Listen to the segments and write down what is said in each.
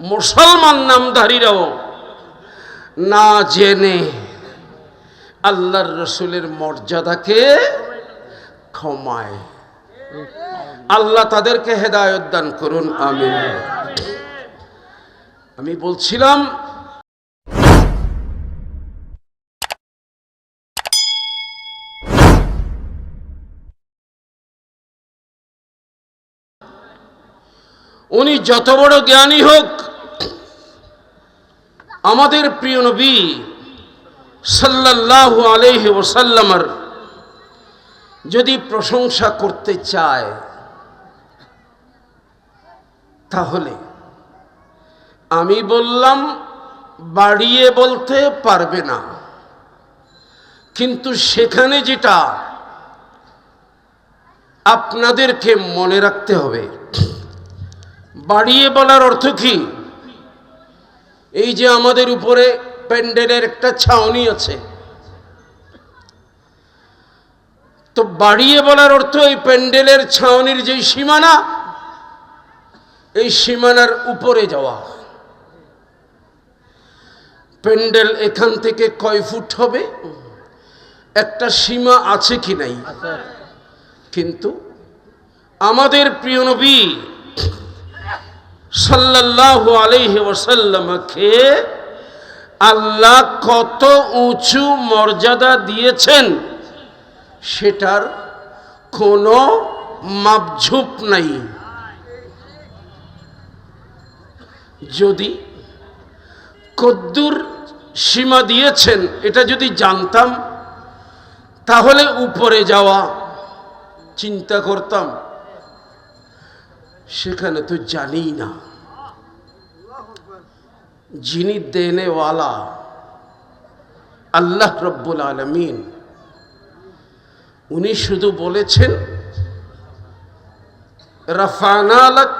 মুসলমান নামধারীরাও না জেনে আল্লাহর রসুলের মর্যাদাকে ক্ষমায়। আল্লাহ তাদেরকে হেদায়ত দান করুন, আমিন। আমি বলছিলাম, উনি যত বড় জ্ঞানী হোক আমাদের প্রিয় নবী সাল্লাল্লাহু আলাইহি ওসাল্লামার যদি প্রশংসা করতে চায়, তাহলে আমি বললাম, বাড়িয়ে বলতে পারবে না। কিন্তু সেখানে যেটা আপনাদেরকে মনে রাখতে হবে, বাড়িয়ে বলার অর্থ কি? এই যে আমাদের উপরে প্যান্ডেলের একটা ছাউনি আছে। তো বাড়িয়ে বলার অর্থ এই প্যান্ডেলের ছাউনির যে সীমানা এই সীমানার উপরে যাওয়া। প্যান্ডেল এখান থেকে কয় ফুট হবে? একটা সীমা আছে কি নাই? কিন্তু আমাদের প্রিয় নবী সাল্লাল্লাহু আলাইহি ওয়াসাল্লামকে আল্লাহ কত উঁচু মর্যাদা দিয়েছেন সেটার কোনো মাপঝুপ নাই। যদি কদ্দুর সীমা দিয়েছেন, এটা যদি জানতাম, তাহলে উপরে যাওয়া চিন্তা করতাম। সেখানে তো জানি না। যিনি দেনেওয়ালা, আল্লাহ রব্বুল আলমিন, উনি শুধু বলেছেন রফানালক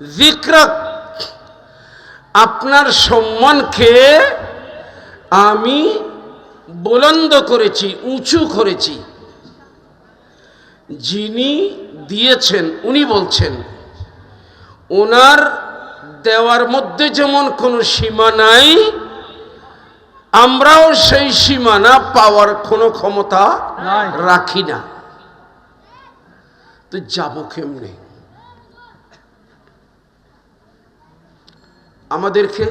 জিক্রক আপনার সম্মানকে আমি বুলন্দ করেছি, উঁচু করেছি। যিনি দিয়েছেন উনি বলছেন ওনার দেওয়ার মধ্যে যেমন কোনো সীমা নাই আমরাও সেই সীমানা পাওয়ার কোনো ক্ষমতা। রাখি না তো যাব কেমনে আমাদেরকে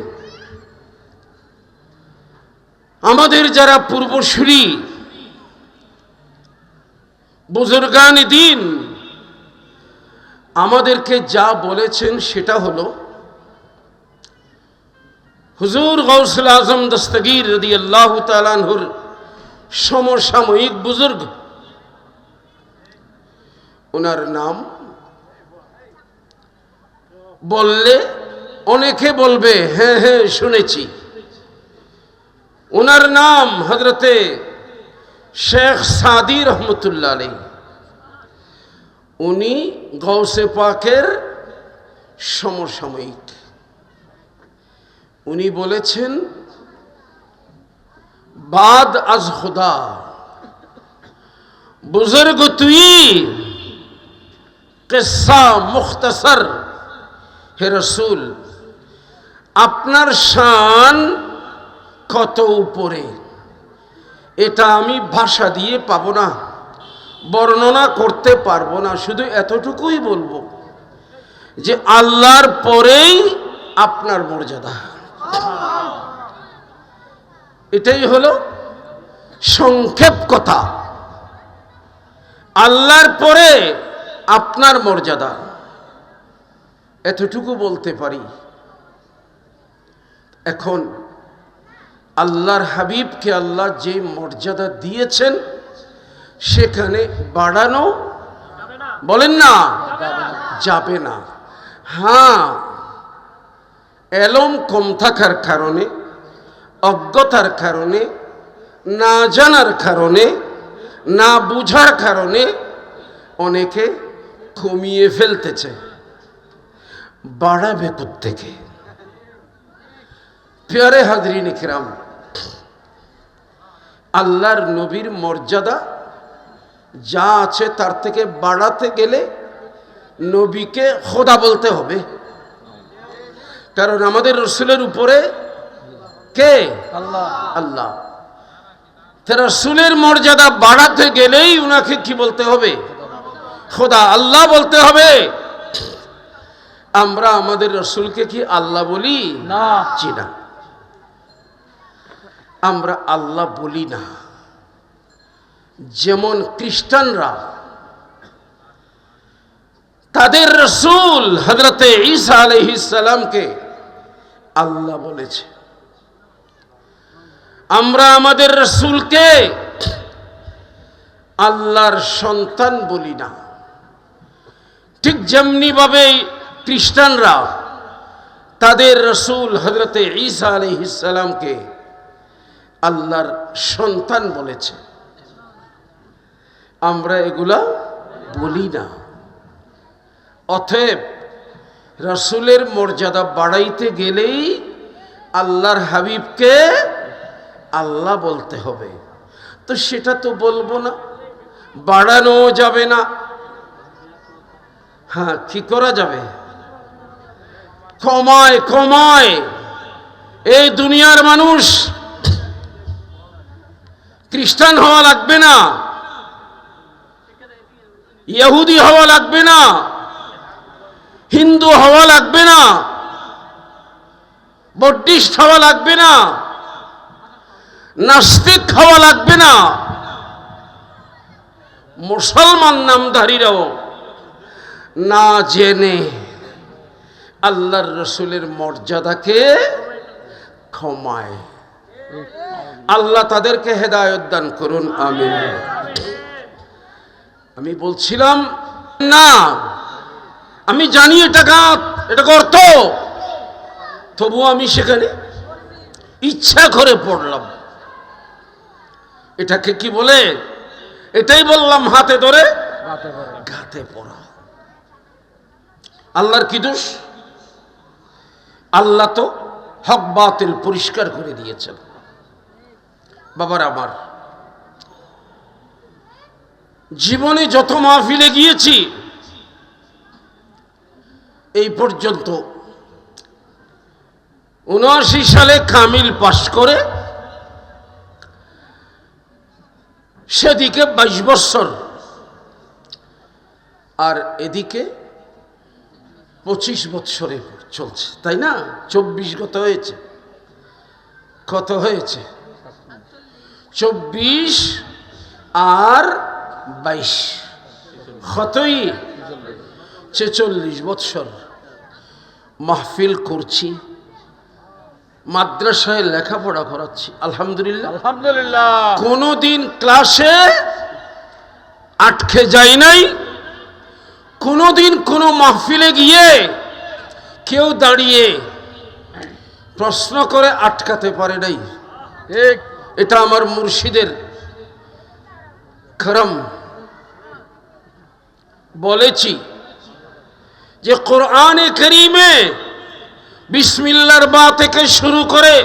আমাদের যারা পূর্বসূরি বুজুর্গান দিন আমাদেরকে যা বলেছেন সেটা হলো, হুজুর গৌসুল আজম দস্তগীর রদি আল্লাহ তালানহুর সমসাময়িক বুজুর্গ। ওনার নাম বললে অনেকে বলবে হ্যাঁ হ্যাঁ শুনেছি। ওনার নাম হজরতে শেখ সাদি রহমতুল্লাহ আলী উনি গৌসে পাকের সমসাময়িক। উনি বলেছেন, বাদ আজ খুদা। বুজুর্গ তুই কিসা মুখতসর, হে রসুল, আপনার শান কত উপরে? এটা আমি ভাষা দিয়ে পাবো না। বর্ণনা করতে পারব না, শুধু এতটুকুই বলব যে আল্লাহর পরেই আপনার মর্যাদা। এটাই হলো সংক্ষেপ কথা। আল্লাহর পরে আপনার মর্যাদা। এতটুকু বলতে পারি, এখন আল্লাহর হাবিবকে আল্লাহ যে মর্যাদা দিয়েছেন সেখানে বাড়ানো বলেন না? যাবে না। হ্যাঁ এলম কম থাকার কারণে, অজ্ঞতার কারণে, না জানার কারণে, না বুঝার কারণে অনেকে কমিয়ে ফেলতেছে। বাড়াবে থেকে প্যারে হাজরিন কিরাম আল্লাহর নবীর মর্যাদা যা আছে তার থেকে বাড়াতে গেলে নবীকে খোদা বলতে হবে। কারণ আমাদের রসুলের উপরে কে? আল্লাহ। রসুলের মর্যাদা বাড়াতে গেলেই উনাকে কি বলতে হবে? খোদা আল্লাহ বলতে হবে। আমরা আমাদের রসুলকে কি আল্লাহ বলি? না। জি না। আমরা আল্লাহ বলি না। যেমন খ্রিস্টানরা, তাদের রসুল হজরতে ঈসা আলহিসামকে আল্লাহ বলেছে, আমরা আমাদের রসুলকে আল্লাহর সন্তান বলি না। ঠিক যেমনি ভাবে খ্রিস্টানরা তাদের রসুল হজরতে ঈসা আলহিসামকে আল্লাহর সন্তান বলেছে। আমরা এগুলা বলি না। অতএব রসুলের মর্যাদা বাড়াইতে গেলেই আল্লাহর হাবিবকে আল্লাহ বলতে হবে। তো সেটা তো বলব না, বাড়ানো যাবে না। হ্যাঁ কি করা যাবে? কমায় কমায়। এই দুনিয়ার মানুষ খ্রিস্টান হওয়া লাগবে না। ইহুদি হওয়া লাগবে না। হিন্দু হওয়া লাগবে না। বৌদ্ধিস্ট হওয়া লাগবে না। নাস্তিক হওয়া লাগবে না। মুসলমান নামধারীরাও না জেনে আল্লাহর রসুলের মর্যাদাকে ক্ষমায়। আল্লাহ তাদেরকে হেদায়ত দান করুন, আমিন। আমি বলছিলাম, না। আমি জানি এটা গাঁত, এটা গর্ত। তবুও আমি সেখানে ইচ্ছা করে পড়লাম। এটাকে কি বলে? এটাই বললাম, হাতে ধরে গাতে পড়া। আল্লাহর কি দোষ? আল্লাহ তো হক বাতিল পরিষ্কার করে দিয়েছেন। বাবার আমার জীবনে যত মাহফিলে গিয়েছি, এই পর্যন্ত উনআশি সালে কামিল পাশ করে সেদিকে বাইশ বৎসর আর এদিকে পঁচিশ বৎসরে চলছে, তাই না? চব্বিশ গত হয়েছে। কত হয়েছে? চব্বিশ আর বাইশ। কতই ছেচল্লিশ বৎসর। মাহফিল করছি। মাদ্রাসায় লেখাপড়া করাচ্ছি। আলহামদুলিল্লাহ। আলহামদুলিল্লাহ। কোনোদিন ক্লাসে আটকে যাই নাই। কোনোদিন কোনো মাহফিলে গিয়ে কেউ দাঁড়িয়ে প্রশ্ন করে আটকাতে পারে নাই। এটা আমার মুর্শিদের খরম বলেছি যে কোরআনে করিমে বিসমিল্লার বা থেকে শুরু করে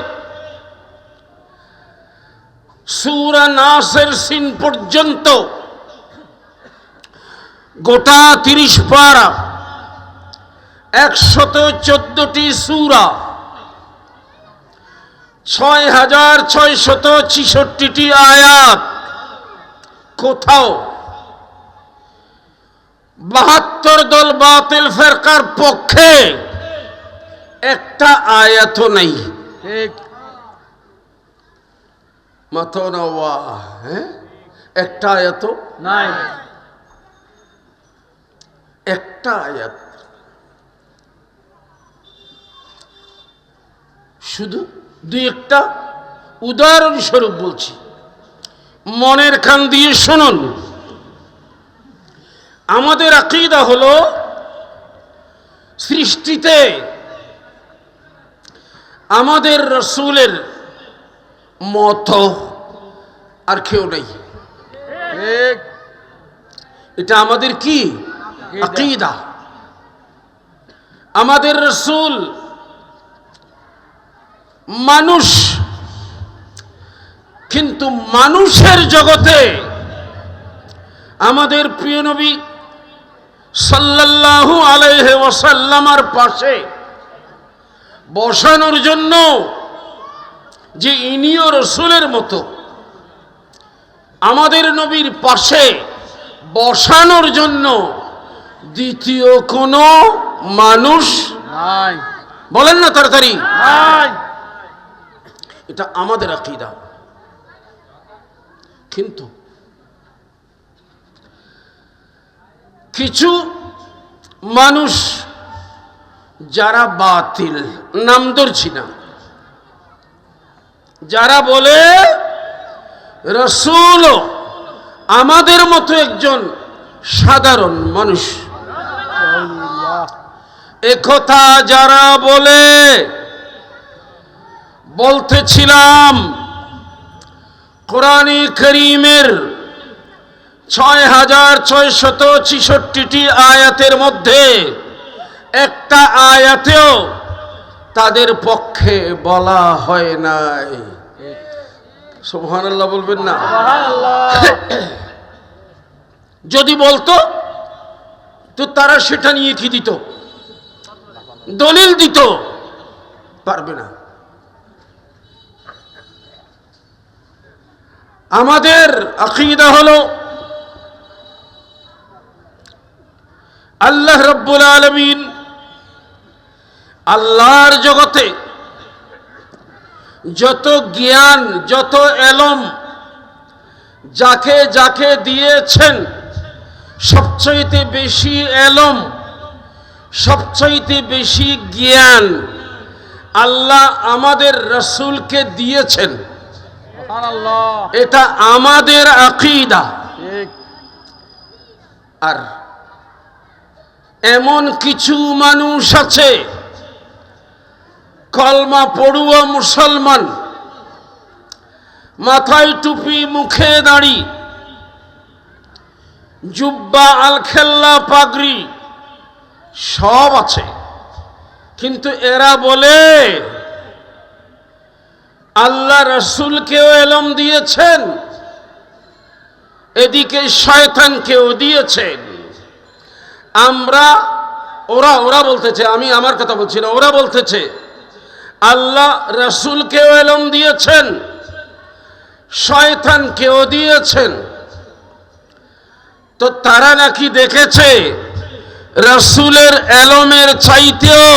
সুরা নাসের সিন পর্যন্ত গোটা তিরিশ পারা, একশত চোদ্দটি সুরা, ছয় হাজার ছয়শত ছিষট্টিটি আয়াত কোথাও বাহাত্তর দল বাতিল ফেরকার পক্ষে একটা আয়াত নেই। হ্যাঁ? একটা আয়াত নাই। একটা আয়াত। শুধু দুই একটা। উদাহরণস্বরূপ বলছি। মনের খান দিয়ে শুনুন। আমাদের আকিদা হল সৃষ্টিতে আমাদের রসুলের মত আর কেউ নেই। এটা আমাদের কি? আকিদা। আমাদের রসুল মানুষ কিন্তু মানুষের জগতে আমাদের প্রিয় নবী সাল্লাল্লাহু আলাইহি ওয়াসাল্লামার পাশে বসানোর জন্য যে ইনিও রসুলের মতো আমাদের নবীর পাশে বসানোর জন্য দ্বিতীয় কোনো মানুষ নাই। বলেন না তাড়াতাড়ি। এটা আমাদের আকিদা। কিন্তু কিছু মানুষ যারা বাতিল, নাম ধরছি না, যারা বলে, রসুল আমাদের মতো একজন সাধারণ মানুষ। একথা যারা বলে, বলতেছিলাম কোরআনে করিমের ছয় হাজার ছয়শত ছিষট্টিটি আয়াতের মধ্যে একটা আয়াতেও তাদের পক্ষে বলা হয় নাই। সুবহানাল্লাহ বলবেন না? যদি বলতো তো তারা সেটা নিয়ে কি দিত? দলিল দিত। পারবে না। আমাদের আকিদা হলো আল্লাহ রব্বুল আলমিন আল্লাহর জগতে যত জ্ঞান, যত এলম যাকে যাকে দিয়েছেন, সবচাইতে বেশি এলম, সবচাইতে বেশি জ্ঞান আল্লাহ আমাদের রসুলকে দিয়েছেন। এটা আমাদের আকিদা। আর এমন কিছু মানুষ আছে কলমা পড়ুয়া মুসলমান মাথায় টুপি মুখে দাড়ি জুব্বা আলখেল্লা পাগড়ি সব আছে। কিন্তু এরা বলে আল্লাহ রসুলকেও এলম দিয়েছেন, এদিকে শয়তানকেও দিয়েছেন। আমরা, ওরা ওরা বলতেছে, আমি আমার কথা বলছি না, ওরা বলতেছে, আল্লাহ রসুলকেও এলম দিয়েছেন, শয়তানকেও দিয়েছেন। তো তারা নাকি দেখেছে, রসুলের এলমের চাইতেও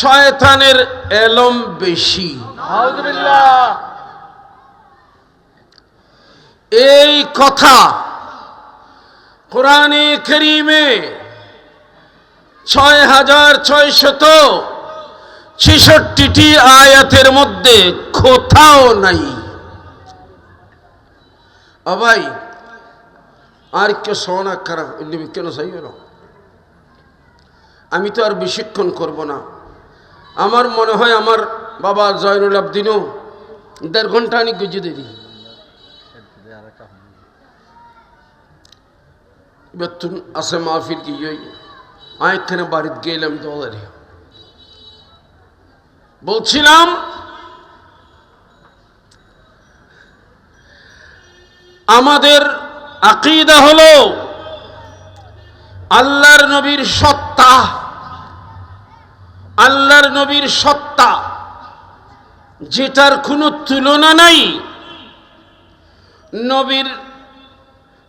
শয়তানের এলম বেশি। এই কথা কোরআনে করিমে ছয় হাজার ছয়শত ছেষট্টিটি আয়াতের মধ্যে কোথাও নাই। ভাই, আর কেউ সোনা খারাপ কেন সাই হলো আমি তো আর বেশিক্ষণ করব না। আমার মনে হয় আমার বাবা জয়নুল আবদিনও দেড় ঘণ্টা আনি গুজে দেরি। বেতুন আছে মাহফিল কি আয়খানে বাড়িতে গেলাম দোয়ারে। বলছিলাম, আমাদের আকিদা হলো আল্লাহর নবীর সত্তা, আল্লাহর নবীর সত্তা। যেটার কোনো তুলনা নাই। নবীর,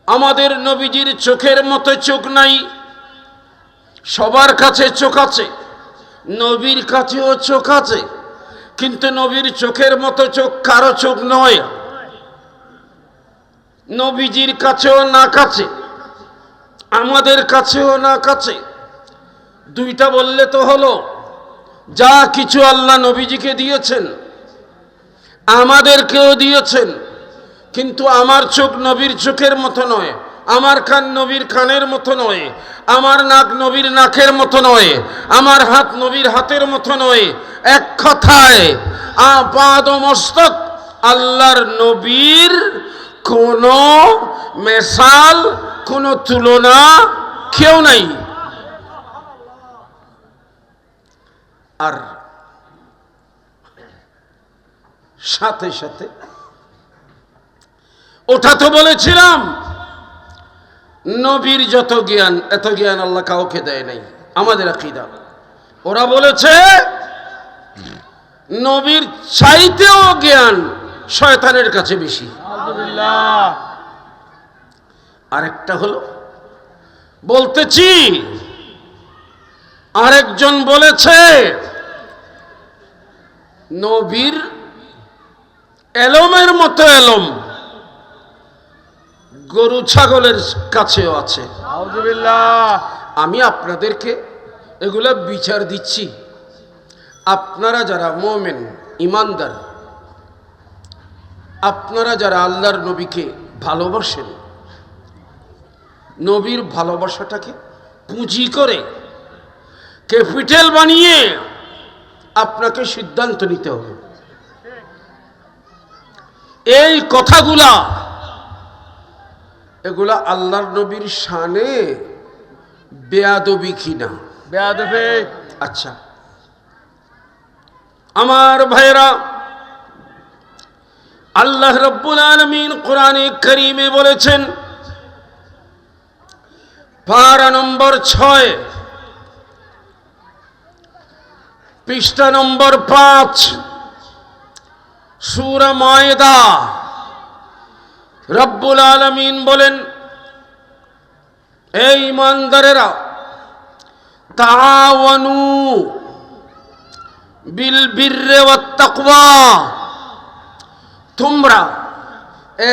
আমাদের নবীজির চোখের মতো চোখ নাই, সবার কাছে চোখ আছে, নবীর কাছেও চোখ আছে, কিন্তু নবীর চোখের মতো চোখ কারও চোখ নয়। নবীজির কাছেও না কাছে আমাদের কাছেও না কাছে দুইটা বললে তো হলো, যা কিছু আল্লাহ নবীজিকে দিয়েছেন আমাদেরকেও দিয়েছেন। কিন্তু আমার চোখ নবীর চোখের মতো নয়, আমার কান নবীর কানের মতো নয়, আমার নাক নবীর নাকের মতো নয়, আমার হাত নবীর হাতের মতো নয়। এক কথায়, আপাদ মস্তক আল্লাহর নবীর কোনো মেশাল, কোনো তুলনা কেউ নাই। আর সাথে সাথে। ওটা তো বলেছিলাম, নবীর যত জ্ঞান, এত জ্ঞান আল্লাহ কাউকে দেয় নাই, আমাদের আকিদা। ওরা বলেছে, নবীর চাইতেও জ্ঞান শয়তানের কাছে বেশি। আরেকটা হলো, বলতেছি, আরেকজন বলেছে, নবীর এলমের মতো এলম। গরু ছাগলের কাছেও আছে। আমি আপনাদেরকে এগুলা বিচার দিচ্ছি। আপনারা যারা মোমেন ইমানদার আপনারা যারা আল্লাহর নবীকে ভালোবাসেন নবীর ভালোবাসাটাকে পুঁজি করে ক্যাপিটাল বানিয়ে আপনাকে সিদ্ধান্ত নিতে হবে। এই কথাগুলা এগুলা আল্লাহর নবীর শানে বেয়াদবি কিনা বেয়াদফি আচ্ছা। আমার ভাইরা আল্লাহ রব্বুল আলমিন কোরআনে করিমে বলেছেন পারা নম্বর ছয় পৃষ্ঠা নম্বর পাঁচ সুরা ময়দা। রব্বুল আলমিন বলেন এই ইমানদারেরা তাওয়ানু বিল বিররে ওয়াত তাকওয়া। তোমরা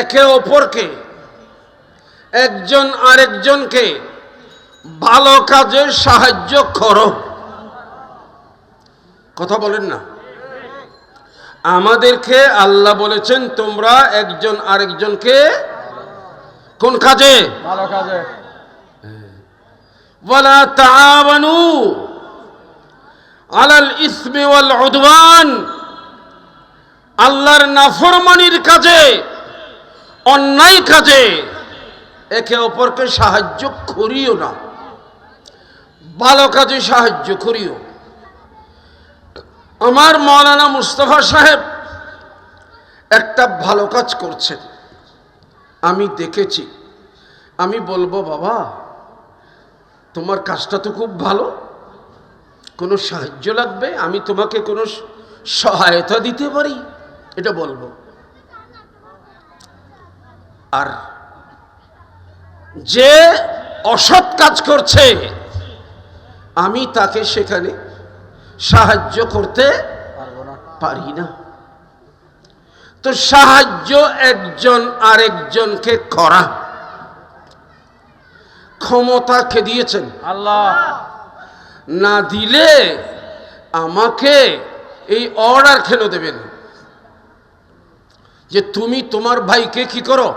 একে অপরকে, একজন আরেকজনকে ভালো কাজে সাহায্য করো। কথা বলেন না। আমাদেরকে আল্লাহ বলেছেন তোমরা একজন আরেকজনকে কোন কাজে? ভালো কাজে। ওয়ালা আলাল ইসমি ওয়াল আল্লাহর নাফরমানির কাজে অন্যায় কাজে। একে অপরকে সাহায্য করিও না। ভালো কাজে সাহায্য করিও। আমার মৌলানা মুস্তফা সাহেব একটা ভালো কাজ করছেন। আমি দেখেছি। আমি বলব, বাবা, তোমার কাজটা তো খুব ভালো। কোনো সাহায্য লাগবে? আমি তোমাকে কোনো সহায়তা দিতে পারি? এটা বলব। আর যে অসৎ কাজ করছে, আমি তাকে সেখানে সাহায্য করতে পারি না। তো সাহায্য একজন আরেকজনকে করা। ক্ষমতা কে দিয়েছেন। আল্লাহ। না দিলে আমাকে এই অর্ডার খেলে দেবেন। যে তুমি তোমার ভাইকে কি করো?